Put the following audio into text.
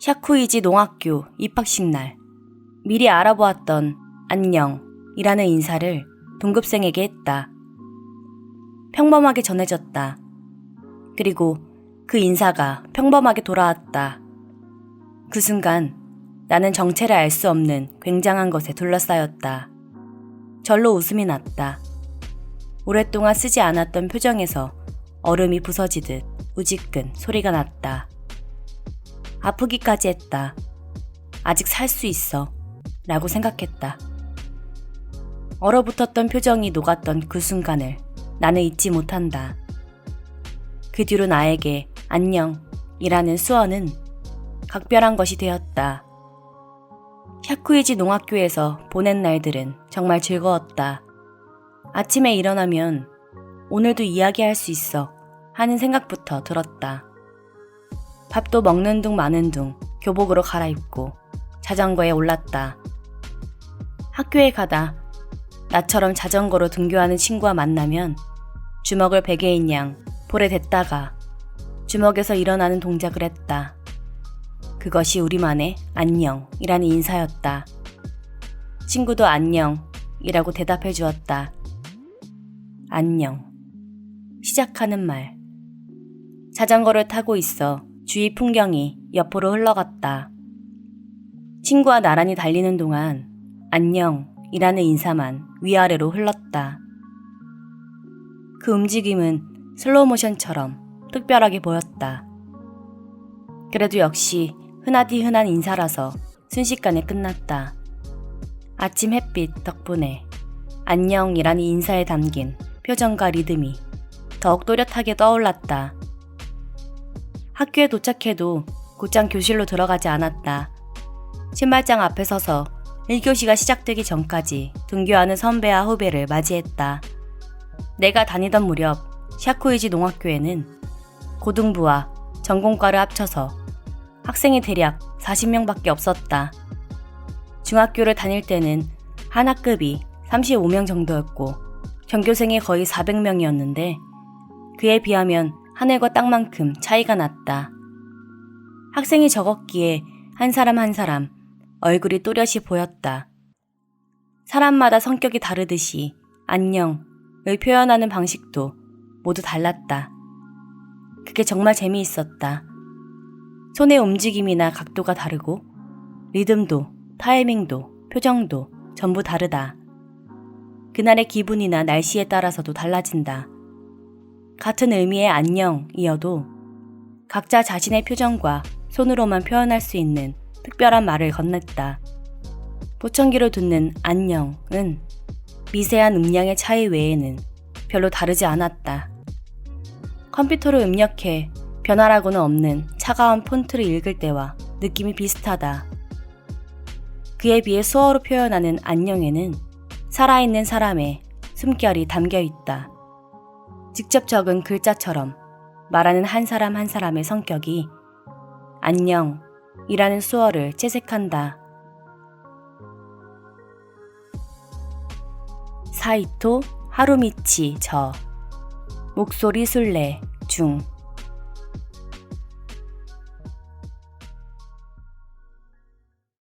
샤쿠이지 농학교 입학식 날 미리 알아보았던 안녕이라는 인사를 동급생에게 했다. 평범하게 전해졌다. 그리고 그 인사가 평범하게 돌아왔다. 그 순간 나는 정체를 알 수 없는 굉장한 것에 둘러싸였다. 절로 웃음이 났다. 오랫동안 쓰지 않았던 표정에서 얼음이 부서지듯 우지끈 소리가 났다. 아프기까지 했다. 아직 살 수 있어. 라고 생각했다. 얼어붙었던 표정이 녹았던 그 순간을 나는 잊지 못한다. 그 뒤로 나에게 안녕 이라는 수어는 각별한 것이 되었다. 샤쿠이지 농학교에서 보낸 날들은 정말 즐거웠다. 아침에 일어나면 오늘도 이야기할 수 있어 하는 생각부터 들었다. 밥도 먹는 둥 마는 둥 교복으로 갈아입고 자전거에 올랐다. 학교에 가다 나처럼 자전거로 등교하는 친구와 만나면 주먹을 베개인 양 볼에 댔다가 주먹에서 일어나는 동작을 했다. 그것이 우리만의 안녕이라는 인사였다. 친구도 안녕이라고 대답해 주었다. 안녕. 시작하는 말. 자전거를 타고 있어 주위 풍경이 옆으로 흘러갔다. 친구와 나란히 달리는 동안 안녕이라는 인사만 위아래로 흘렀다. 그 움직임은 슬로우 모션처럼 특별하게 보였다. 그래도 역시 흔하디 흔한 인사라서 순식간에 끝났다. 아침 햇빛 덕분에 안녕이라는 인사에 담긴 표정과 리듬이 더욱 또렷하게 떠올랐다. 학교에 도착해도 곧장 교실로 들어가지 않았다. 신발장 앞에 서서 1교시가 시작되기 전까지 등교하는 선배와 후배를 맞이했다. 내가 다니던 무렵 샤쿠이지 농학교에는 고등부와 전공과를 합쳐서 학생이 대략 40명밖에 없었다. 중학교를 다닐 때는 한 학급이 35명 정도였고 전교생이 거의 400명이었는데 그에 비하면 하늘과 땅만큼 차이가 났다. 학생이 적었기에 한 사람 한 사람 얼굴이 또렷이 보였다. 사람마다 성격이 다르듯이 안녕을 표현하는 방식도 모두 달랐다. 그게 정말 재미있었다. 손의 움직임이나 각도가 다르고 리듬도 타이밍도 표정도 전부 다르다. 그날의 기분이나 날씨에 따라서도 달라진다. 같은 의미의 안녕이어도 각자 자신의 표정과 손으로만 표현할 수 있는 특별한 말을 건넸다. 보청기로 듣는 안녕은 미세한 음량의 차이 외에는 별로 다르지 않았다. 컴퓨터로 입력해 변화라고는 없는 차가운 폰트를 읽을 때와 느낌이 비슷하다. 그에 비해 수어로 표현하는 안녕에는 살아있는 사람의 숨결이 담겨 있다. 직접 적은 글자처럼 말하는 한 사람 한 사람의 성격이 안녕 이라는 수어를 채색한다. 사이토 하루미치 저 목소리 술래 중